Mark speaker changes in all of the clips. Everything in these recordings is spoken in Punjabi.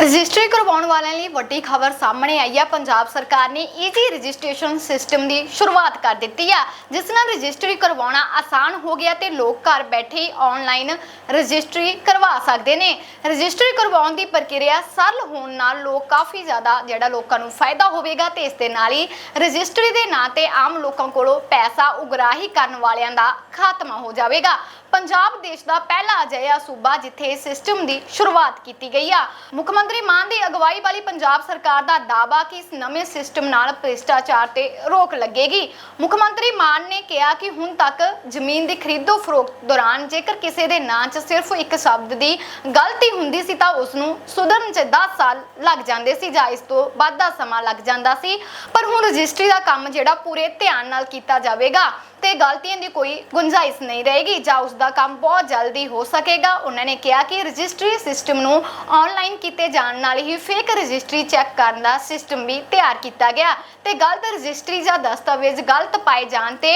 Speaker 1: ਰਜਿਸਟਰੀ ਕਰਵਾਉਣ ਵਾਲਿਆਂ ਲਈ ਵੱਡੀ ਖਬਰ ਸਾਹਮਣੇ ਆਈ ਹੈ ਪੰਜਾਬ ਸਰਕਾਰ ਨੇ ਈਜ਼ੀ ਰਜਿਸਟ੍ਰੇਸ਼ਨ ਸਿਸਟਮ ਦੀ ਸ਼ੁਰੂਆਤ ਕਰ ਦਿੱਤੀ ਆ, ਜਿਸ ਨਾਲ ਰਜਿਸਟਰੀ ਕਰਵਾਉਣਾ ਆਸਾਨ ਹੋ ਗਿਆ ਤੇ ਲੋਕ ਘਰ ਬੈਠੇ ਹੀ ਆਨਲਾਈਨ ਰਜਿਸਟਰੀ ਕਰਵਾ ਸਕਦੇ ਨੇ। ਰਜਿਸਟਰੀ ਕਰਵਾਉਣ ਦੀ ਪ੍ਰਕਿਰਿਆ ਸਰਲ ਹੋਣ ਨਾਲ ਲੋਕ ਕਾਫੀ ਜ਼ਿਆਦਾ, ਜਿਹੜਾ ਲੋਕਾਂ ਨੂੰ ਫਾਇਦਾ ਹੋਵੇਗਾ ਤੇ ਇਸ ਦੇ ਨਾਲ ਹੀ ਰਜਿਸਟਰੀ ਦੇ ਨਾਂ ਤੇ ਆਮ ਲੋਕਾਂ ਕੋਲੋਂ ਪੈਸਾ ਉਗਰਾਹੀ ਕਰਨ ਵਾਲਿਆਂ ਦਾ ਖਾਤਮਾ ਹੋ ਜਾਵੇਗਾ। ਪੰਜਾਬ ਦੇਸ਼ ਦਾ ਪਹਿਲਾ ਅਜਿਹਾ ਸੂਬਾ ਜਿੱਥੇ ਇਸ ਸਿਸਟਮ ਦੀ ਸ਼ੁਰੂਆਤ ਕੀਤੀ ਗਈ ਆ। ਮੁੱਖ ਮੰਤਰੀ ਮਾਨ ਦੀ ਅਗਵਾਈ ਵਾਲੀ ਪੰਜਾਬ ਸਰਕਾਰ ਦਾ ਦਾਅਵਾ ਕਿ ਇਸ ਨਵੇਂ ਸਿਸਟਮ ਨਾਲ ਭ੍ਰਿਸ਼ਟਾਚਾਰ ਤੇ ਰੋਕ ਲੱਗੇਗੀ। ਮੁੱਖ ਮੰਤਰੀ ਮਾਨ ਨੇ ਕਿਹਾ ਕਿ ਹੁਣ ਤੱਕ ਜ਼ਮੀਨ ਦੀ ਖਰੀਦੋ ਫਰੋਖਤ ਦੌਰਾਨ ਜੇਕਰ ਕਿਸੇ ਦੇ ਨਾਂ 'ਚ ਸਿਰਫ ਇੱਕ ਸ਼ਬਦ ਦੀ ਗਲਤੀ ਹੁੰਦੀ ਸੀ ਤਾਂ ਉਸ ਨੂੰ ਸੁਧਰਨ 'ਚ 10 ਸਾਲ ਲੱਗ ਜਾਂਦੇ ਸੀ ਜਾਂ ਇਸ ਤੋਂ ਵੱਧ ਦਾ ਸਮਾਂ ਲੱਗ ਜਾਂਦਾ ਸੀ। ਪਰ ਹੁਣ ਰਜਿਸਟਰੀ ਦਾ ਕੰਮ ਜਿਹੜਾ ਪੂਰੇ ਧਿਆਨ ਨਾਲ ਕੀਤਾ ਜਾਵੇਗਾ। ਤੇ ਗਲਤੀਆਂ ਦੀ ਕੋਈ ਗੁੰਜਾਇਸ਼ ਨਹੀਂ ਰਹੇਗੀ। ਜਾਂ ਉਸ ਦਾ ਕੰਮ ਬਹੁਤ ਜਲਦੀ ਹੋ ਸਕੇਗਾ। ਉਹਨਾਂ ਨੇ ਕਿਹਾ ਕਿ ਰਜਿਸਟਰੀ ਸਿਸਟਮ ਨੂੰ ਆਨਲਾਈਨ ਕੀਤੇ ਜਾਣ ਨਾਲ ਹੀ ਫੇਕ ਰਜਿਸਟਰੀ ਚੈੱਕ ਕਰਨ ਦਾ ਸਿਸਟਮ ਵੀ ਤਿਆਰ ਕੀਤਾ ਗਿਆ। ਤੇ ਗਲਤ ਰਜਿਸਟਰੀ ਜਾਂ ਦਸਤਾਵੇਜ਼ ਗਲਤ ਪਾਏ ਜਾਣ ਤੇ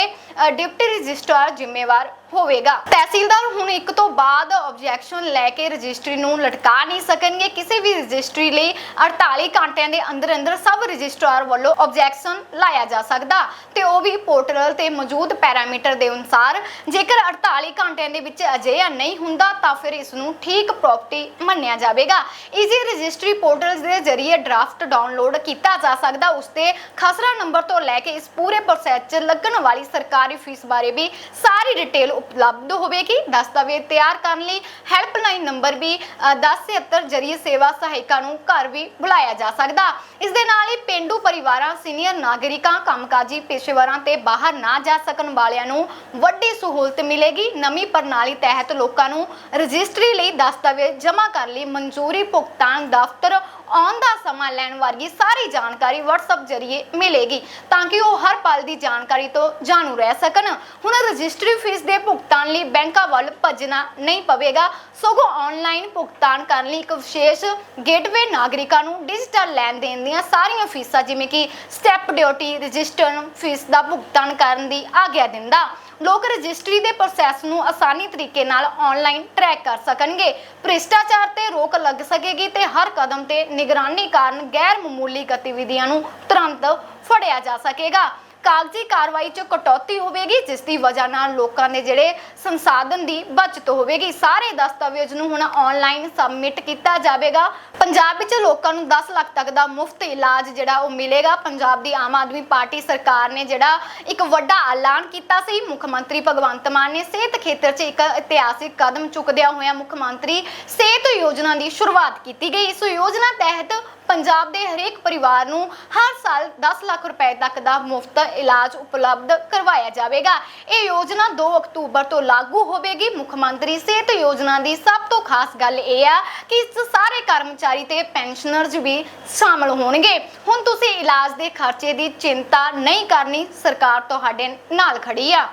Speaker 1: ਡਿਪਟੀ ਰਜਿਸਟਰਾਰ ਜ਼ਿੰਮੇਵਾਰ ਹੋਵੇਗਾ। ਤਹਿਸੀਲਦਾਰ ਹੁਣ ਇੱਕ ਤੋਂ ਬਾਅਦ ਆਬਜੈਕਸ਼ਨ ਲੈ ਕੇ ਰਜਿਸਟਰੀ ਨੂੰ ਲਟਕਾ ਨਹੀਂ ਸਕਣਗੇ। ਕਿਸੇ ਵੀ ਰਜਿਸਟਰੀ ਲਈ 48 ਘੰਟਿਆਂ ਦੇ ਅੰਦਰ ਅੰਦਰ ਸਭ ਰਜਿਸਟਰਾਰ ਵੱਲੋਂ ਆਬਜੈਕਸ਼ਨ ਲਾਇਆ ਜਾ ਸਕਦਾ। ਤੇ ਉਹ ਵੀ ਪੋਰਟਲ ਤੇ ਮੌਜੂਦ ਪੈਰਾਮੀਟਰ ਦੇ ਅਨੁਸਾਰ, ਜੇਕਰ 48 ਘੰਟਿਆਂ ਦੇ ਵਿੱਚ ਅਜਿਹਾ ਨਹੀਂ ਹੁੰਦਾ, ਤਾਂ ਫਿਰ ਇਸ ਨੂੰ ਠੀਕ ਪ੍ਰਾਪਰਟੀ ਮੰਨਿਆ ਜਾਵੇਗਾ। ਈਜ਼ੀ ਰਜਿਸਟਰੀ ਪੋਰਟਲ ਦੇ ਜ਼ਰੀਏ ਡਰਾਫਟ ਡਾਊਨਲੋਡ ਕੀਤਾ ਜਾ ਸਕਦਾ। ਉਸ ਤੇ ਖਸਰਾ ਨੰਬਰ ਤੋਂ ਲੈ ਕੇ ਇਸ ਪੂਰੇ ਪ੍ਰੋਸੈਸ 'ਚ ਲੱਗਣ ਵਾਲੀ ਸਰਕਾਰੀ ਫੀਸ ਬਾਰੇ ਵੀ ਸਾਰੀ ਡਿਟੇਲ ਉਪਲਬਧ ਹੋਵੇਗੀ। ਦਸਤਾਵੇਜ਼ ਤਿਆਰ ਕਰਨ ਲਈ ਹੈਲਪਲਾਈਨ ਨੰਬਰ ਵੀ ਅ, 1077 ਜਰੀਏ ਸੇਵਾ ਸਹਾਇਕਾਂ ਨੂੰ ਘਰ ਵੀ ਬੁਲਾਇਆ ਜਾ ਸਕਦਾ। ਇਸ ਦੇ ਨਾਲ ਹੀ ਪਿੰਡੂ ਪਰਿਵਾਰਾਂ ਸੀਨੀਅਰ ਨਾਗਰਿਕਾਂ ਕੰਮਕਾਜੀ ਪੇਸ਼ੇਵਰਾਂ ਤੇ ਬਾਹਰ ਨਾ ਜਾ ਸਕਣ ਵਾਲਿਆਂ ਨੂੰ ਵੱਡੀ ਸਹੂਲਤ ਮਿਲੇਗੀ। ਨਵੀਂ ਪ੍ਰਣਾਲੀ ਤਹਿਤ ਲੋਕਾਂ ਨੂੰ ਰਜਿਸਟਰੀ ਲਈ ਦਸਤਾਵੇਜ਼ ਜਮ੍ਹਾਂ ਕਰਨ ਲਈ ਮਨਜ਼ੂਰੀ ਭੁਗਤਾਨ ਦਫ਼ਤਰ ਆਉਣ ਦਾ ਸਮਾਂ ਲੈਣ ਵਰਗੀ ਸਾਰੀ ਜਾਣਕਾਰੀ WhatsApp ਜਰੀਏ ਮਿਲੇਗੀ ਤਾਂ ਕਿ ਉਹ ਹਰ ਪਲ ਦੀ ਜਾਣਕਾਰੀ ਤੋਂ ਜਾਣੂ ਰਹਿ ਸਕਣ। ਹੁਣ ਰਜਿਸਟਰੀ ਫੀਸ ਦੇ ਭੁਗਤਾਨ ਲਈ ਬੈਂਕਾਂ ਵੱਲ ਭੱਜਣਾ ਨਹੀਂ ਪਵੇਗਾ। ਸਗੋਂ ਆਨਲਾਈਨ ਭੁਗਤਾਨ ਕਰਨ ਲਈ ਇੱਕ ਵਿਸ਼ੇਸ਼ ਗੇਟਵੇ ਨਾਗਰਿਕਾਂ ਨੂੰ ਡਿਜੀਟਲ ਲੈਣ ਦੇਣ ਦੀਆਂ ਸਾਰੀਆਂ ਫੀਸਾਂ ਜਿਵੇਂ ਕਿ ਸਟੈਪ ਡਿਊਟੀ ਰਜਿਸਟਰ ਫੀਸ ਦਾ ਭੁਗਤਾਨ ਕਰਨ ਦੀ ਆਗਿਆ ਦਿੰਦਾ। ਲੋਕ ਰਜਿਸਟਰੀ ਦੇ ਪ੍ਰੋਸੈਸ ਨੂੰ ਆਸਾਨੀ ਤਰੀਕੇ ਨਾਲ ਆਨਲਾਈਨ ਟਰੈਕ ਕਰ ਸਕਣਗੇ। ਭ੍ਰਿਸ਼ਟਾਚਾਰ ਤੇ ਰੋਕ ਲੱਗ ਸਕੇਗੀ ਤੇ ਹਰ ਕਦਮ ਤੇ ਨਿਗਰਾਨੀ ਕਾਰਨ ਗੈਰ ਮਾਮੂਲੀ ਗਤੀਵਿਧੀਆਂ ਨੂੰ ਤੁਰੰਤ ਫੜਿਆ ਜਾ ਸਕੇਗਾ। ਕਾਗਜ਼ੀ ਕਾਰਵਾਈ 'ਚ ਕਟੌਤੀ ਹੋਵੇਗੀ, ਜਿਸ ਦੀ ਵਜ੍ਹਾ ਨਾਲ ਲੋਕਾਂ ਦੇ ਜਿਹੜੇ ਸੰਸਾਧਨ ਦੀ ਬਚਤ ਹੋਵੇਗੀ। ਸਾਰੇ ਦਸਤਾਵੇਜ਼ ਨੂੰ ਹੁਣ ਆਨਲਾਈਨ ਸਬਮਿਟ ਕੀਤਾ ਜਾਵੇਗਾ। ਪੰਜਾਬ ਵਿੱਚ ਲੋਕਾਂ ਨੂੰ 10 ਲੱਖ ਤੱਕ ਦਾ ਮੁਫਤ ਇਲਾਜ ਜਿਹੜਾ ਉਹ ਮਿਲੇਗਾ। ਪੰਜਾਬ ਦੀ ਆਮ ਆਦਮੀ ਪਾਰਟੀ ਸਰਕਾਰ ਨੇ ਜਿਹੜਾ ਇੱਕ ਵੱਡਾ ਐਲਾਨ ਕੀਤਾ ਸੀ। ਮੁੱਖ ਮੰਤਰੀ ਭਗਵੰਤ ਮਾਨ ਨੇ ਸਿਹਤ ਖੇਤਰ 'ਚ ਇੱਕ ਇਤਿਹਾਸਿਕ ਕਦਮ ਚੁੱਕਦਿਆਂ ਹੋਇਆ ਮੁੱਖ ਮੰਤਰੀ ਯੋਜਨਾ ਦੀ ਸ਼ੁਰੂਆਤ ਕੀਤੀ ਗਈ। ਇਸ ਯੋਜਨਾ ਤਹਿਤ ਪੰਜਾਬ ਦੇ ਹਰੇਕ ਪਰਿਵਾਰ ਨੂੰ ਹਰ ਸਾਲ 10 ਲੱਖ ਰੁਪਏ ਤੱਕ ਦਾ ਮੁਫਤ ਇਲਾਜ ਉਪਲਬਧ ਕਰਵਾਇਆ ਜਾਵੇਗਾ। ਇਹ ਯੋਜਨਾ 2 ਅਕਤੂਬਰ ਤੋਂ ਲਾਗੂ ਹੋਵੇਗੀ। ਮੁੱਖ ਮੰਤਰੀ ਸਿਹਤ ਯੋਜਨਾ ਦੀ ਸਭ ਤੋਂ ਖਾਸ ਗੱਲ ਇਹ ਆ ਕਿ ਇਸ ਸਾਰੇ ਕਰਮਚਾਰੀ ਤੇ ਪੈਨਸ਼ਨਰਜ਼ ਵੀ ਸ਼ਾਮਲ ਹੋਣਗੇ। ਹੁਣ ਤੁਸੀਂ ਇਲਾਜ ਦੇ ਖਰਚੇ ਦੀ ਚਿੰਤਾ ਨਹੀਂ ਕਰਨੀ। ਸਰਕਾਰ ਤੁਹਾਡੇ ਨਾਲ ਖੜੀ ਆ।